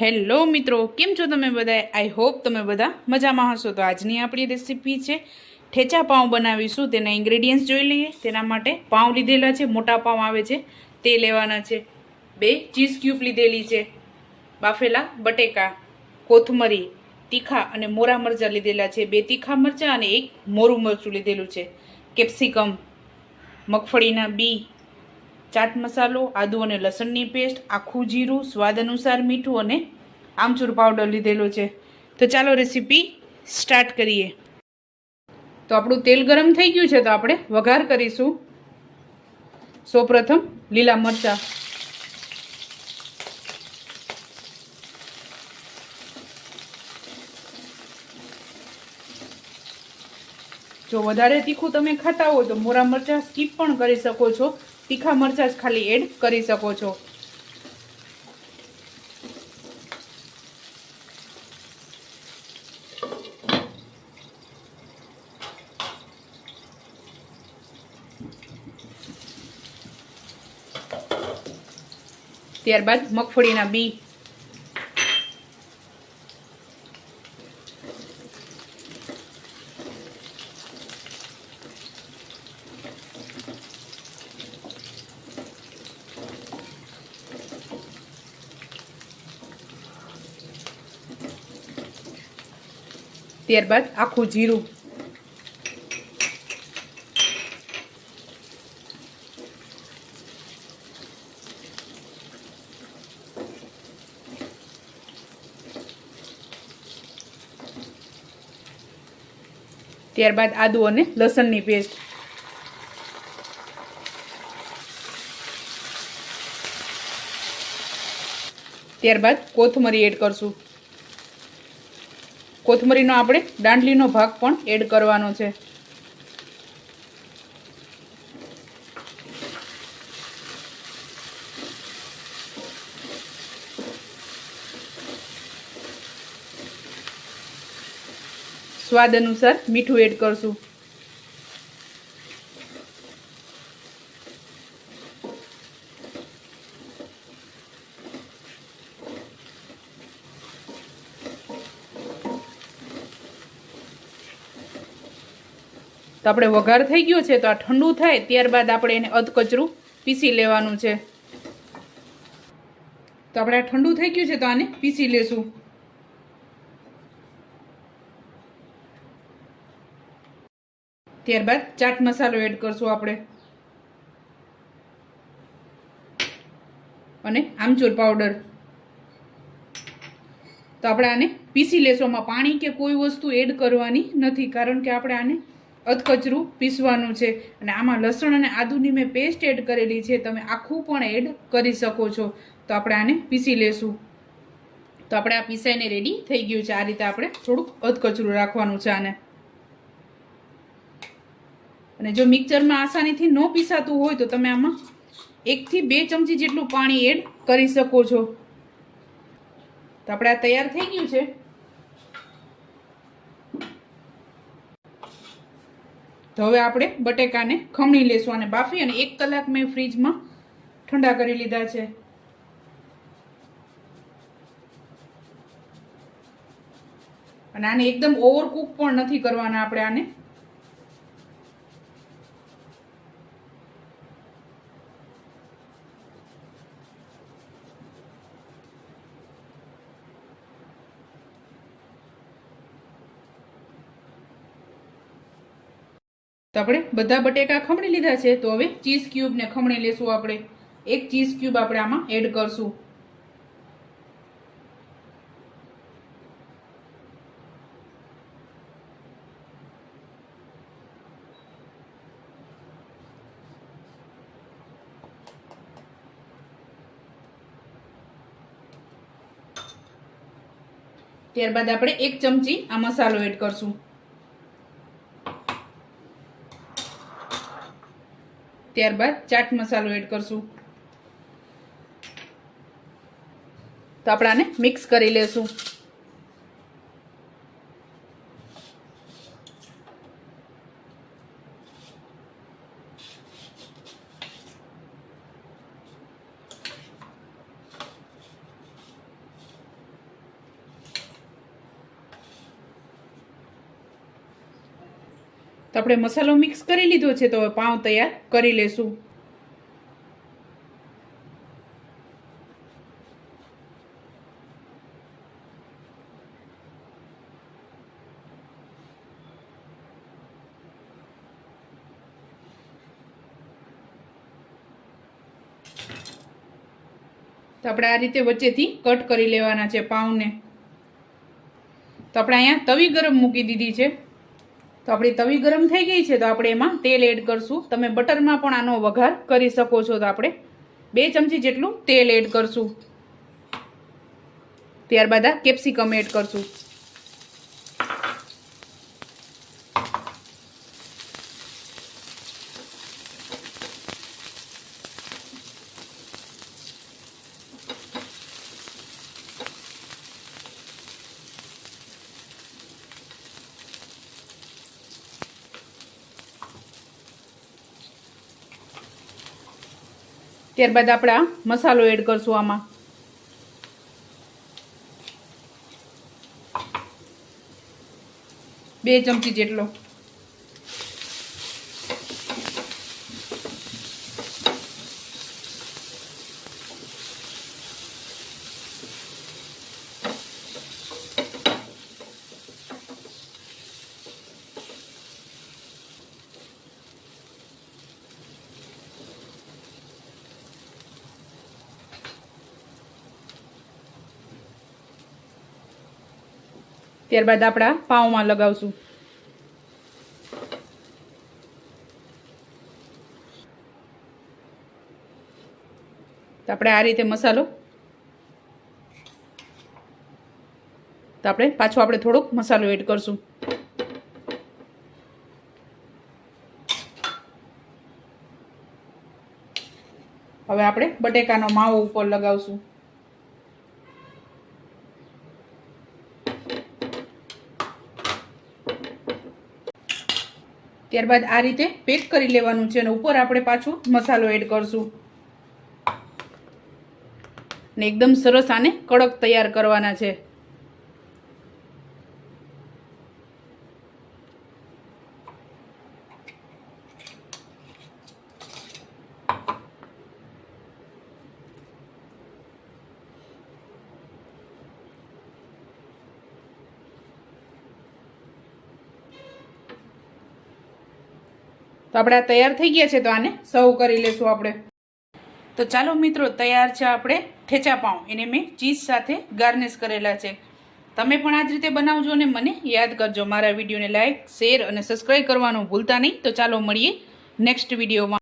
Hello મિત્રો, કેમ છો તમે બધા આઈ હોપ તમે બધા મજામાં હશો. તો આજની આપણી રેસીપી છે, ઠેચા પાઉં બનાવીશું. તેના ઇન્ગ્રેડિયન્ટ્સ જોઈ લઈએ. તેના માટે પાઉં લીધેલા છે, મોટા પાઉં આવે છે, તે લેવાના છે. બે ચીઝ ક્યુબ લીધેલી છે, બાફેલા બટેકા, કોથમરી, તીખા અને મોરા મરચાં લીધેલા છે. બે તીખા મરચાં અને એક મોરું મરચું લીધેલું છે. કેપ્સિકમ, મગફળીના બી ચાટ મસાલો, આદુ અને લસણની પેસ્ટ, આખું જીરું, સ્વાદ અનુસાર મીઠું અને આમચૂર પાવડર લીધેલો છે. તો ચાલો રેસીપી સ્ટાર્ટ કરીએ. તો આપણું તેલ ગરમ થઈ ગયું છે તો આપણે વઘાર કરીશું. સૌપ્રથમ લીલા મરચાં. જો વધારે તીખું તમે ખાતા હોય તો મોરા મરચાં સ્કીપ પણ કરી શકો છો. તીખા મરચાં જ ખાલી એડ કરી શકો છો. ત્યારબાદ મગફળીના બી ત્યારબાદ આખું જીરું. ત્યારબાદ આદુ અને લસણની પેસ્ટ. ત્યારબાદ કોથમરી એડ કરશું. કોથમરીનો આપણે દાંડલીનો ભાગ પણ એડ કરવાનો છે. સ્વાદ અનુસાર મીઠું એડ કરશું. તો આપણે વઘાર થઈ ગયો છે, તો આ ઠંડુ થાય, ત્યારબાદ આપણે એને અધકચરું પીસી લેવાનું છે. તો આપણે આ ઠંડુ થઈ ગયું છે, તો આને પીસી લેશું. ત્યારબાદ ચાટ મસાલો એડ કરશું આપણે. અને આમચૂર પાવડર. તો આપણે આને પીસી લેશું. આમાં પાણી કે કોઈ વસ્તુ એડ કરવાની નથી, કારણ કે આપણે આને અધકચરું પીસવાનું છે. અને આમાં લસણ અને આદુની મેં પેસ્ટ એડ કરેલી છે. તમે આખું પણ એડ કરી શકો છો. તો આપણે આને પીસી લેશું. તો આપણે આ પીસાઈને રેડી થઈ ગયું છે. આ રીતે આપણે થોડુંક અધકચરું રાખવાનું છે આને. અને જો મિક્સરમાં આસાનીથી ન પીસાતું હોય તો તમે આમાં એકથી બે ચમચી જેટલું પાણી એડ કરી શકો છો. તો આપણે આ તૈયાર થઈ ગયું છે. તો હવે આપણે બટેકાને ખમણી લેશું અને બાફી અને એક કલાક મેં ફ્રીજમાં ઠંડા કરી લીધા છે. અને આને એકદમ ઓવરકુક પણ નથી કરવાના આપણે આને. તો આપણે બધા બટેકા ખમણી લીધા છે. તો હવે ચીઝ ક્યુબને ખમણી લેશું આપણે. એક ચીઝ ક્યુબ આપણે આમાં એડ કરશું. ત્યારબાદ આપણે એક ચમચી આ મસાલો એડ કરશું. ત્યારબાદ ચાટ મસાલો એડ કરશું. તો આપણે આને મિક્સ કરી લેશું. તો આપણે મસાલો મિક્સ કરી લીધો છે તો હવે પાઉં તૈયાર કરી લેશું. તો આપણે આ રીતે વચ્ચેથી કટ કરી લેવાના છે પાઉંને. તો આપણે અહીંયા તવી ગરમ મૂકી દીધી છે. તો આપણી તવી ગરમ થઈ ગઈ છે તો આપણે એમાં તેલ એડ કરશું. તમે બટરમાં પણ આનો વઘાર કરી શકો છો તો આપણે બે ચમચી જેટલું તેલ એડ કરશું. ત્યારબાદ આ કેપ્સિકમ એડ કરશું. ત્યારબાદ આપણે આ મસાલો એડ કરશું આમાં. બે ચમચી જેટલો. ત્યારબાદ આપણા પાઉંમાં લગાવશું. તો આપણે આ રીતે મસાલો. તો આપણે પાછો આપણે થોડોક મસાલો એડ કરશું. હવે આપણે બટેકાનો માવો ઉપર લગાવશું. ત્યારબાદ આ રીતે પેક કરી લેવાનું છે અને ઉપર આપણે પાછું મસાલો એડ કરશું. ને એકદમ સરસ આને કડક તૈયાર કરવાના છે. તો આપણે આ તૈયાર થઈ ગયા છે તો આને સર્વ કરી લેશું આપણે. તો ચાલો મિત્રો, તૈયાર છે આપણે ઠેચા પાઉં. એને મેં ચીઝ સાથે ગાર્નિશ કરેલા છે. તમે પણ આ જ રીતે બનાવજો અને મને યાદ કરજો. મારા વિડીયોને લાઇક શેર અને સબસ્ક્રાઈબ કરવાનું ભૂલતા નહીં. તો ચાલો મળીએ નેક્સ્ટ વિડીયોમાં.